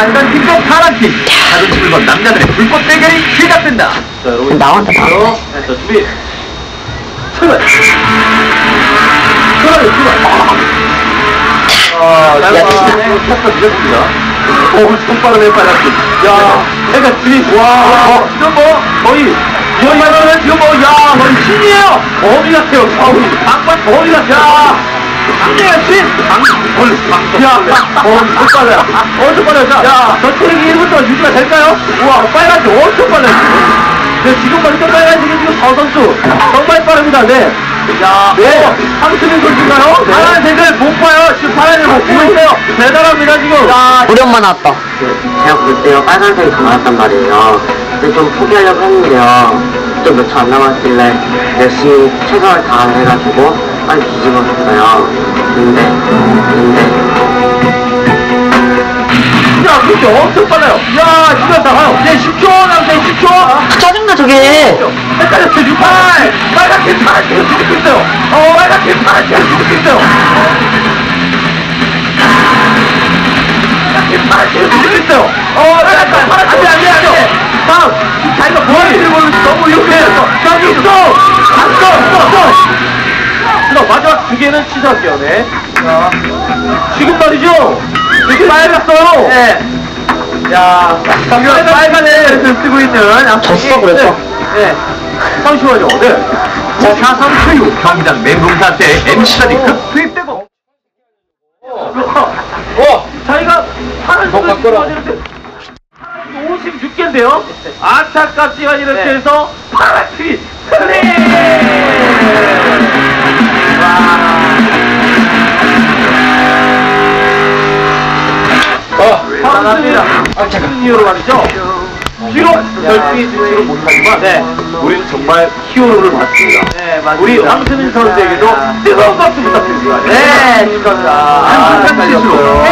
빨간팀과 파란팀 자존심을 건 남자들의 불꽃 대결이 시작된다 자 여러분 나왔다, 나왔다. 자 준비 출발 출발 출발 아, 진짜. 샷도 늦었습니다. 오, 손빠르네, 빨갛게. 야, 해가 지리, 와, 어, 지금 뭐, 거의, 이거는 지금 뭐, 야, 거의 신이에요. 거미 같아요, 거미. 장관 거미 같아. 야, 강대가 신. 강, 뭘, 강, 야, 어, 손빠르야. 엄청 빨라요. 자, 야, 저 트랙이 1분 동안 유지가 될까요? 우와, 빨간색 엄청 빨라요. 네, 지금 보니까 빨간색이 지금 저 선수. 정말 빠릅니다, 네. 야, 네. 황수민 선수인가요? 파란색을 못 봐요. 지금 파란색을 못 보고 있어요. 대단합니다, 지금. 야, 우리 엄마 나왔다. 제가 볼 때요 빨간색이 더 많았단 말이에요. 근데 좀 포기하려고 했는데요. 좀몇초 안 남았길래 열심히 최선을 다해가지고 빨리 뒤집어졌어요. 야, 그렇게 엄청 빨라요. 야, 지금 나가요. 이제 10초 남았어요, 10초. 아, 짜증나, 저게. 헷갈렸어요, 68. 빨갛게 파랗게 뒤집고 있어요. 어, 빨갛게 파랗게 뒤집고 있어요. 개는 취소할게요, 네. 자, 지금 말이죠? 되게 빨갛어요. 네. 야, 지금 빨간 애를 쓰고 있는 졌어, 그래서? 네. 잠시만요. 네. 자, 4, 3, 7, 경기장 맹공사한테 MC까지 급 투입되고. 어, 자기가 파란색을. 찍어주는데 56개인데요? 안타깝지만 이렇게 해서 파란색이 승리! 와. 파란색이라 무슨 이유로 말이죠? 비록 결승에 진출을 못하지만 우리는 정말 히어로를 봤습니다. 우리 황수민 선수에게도 뜨거운 박수 부탁드립니다. 네, 축하합니다. 한순간 실수로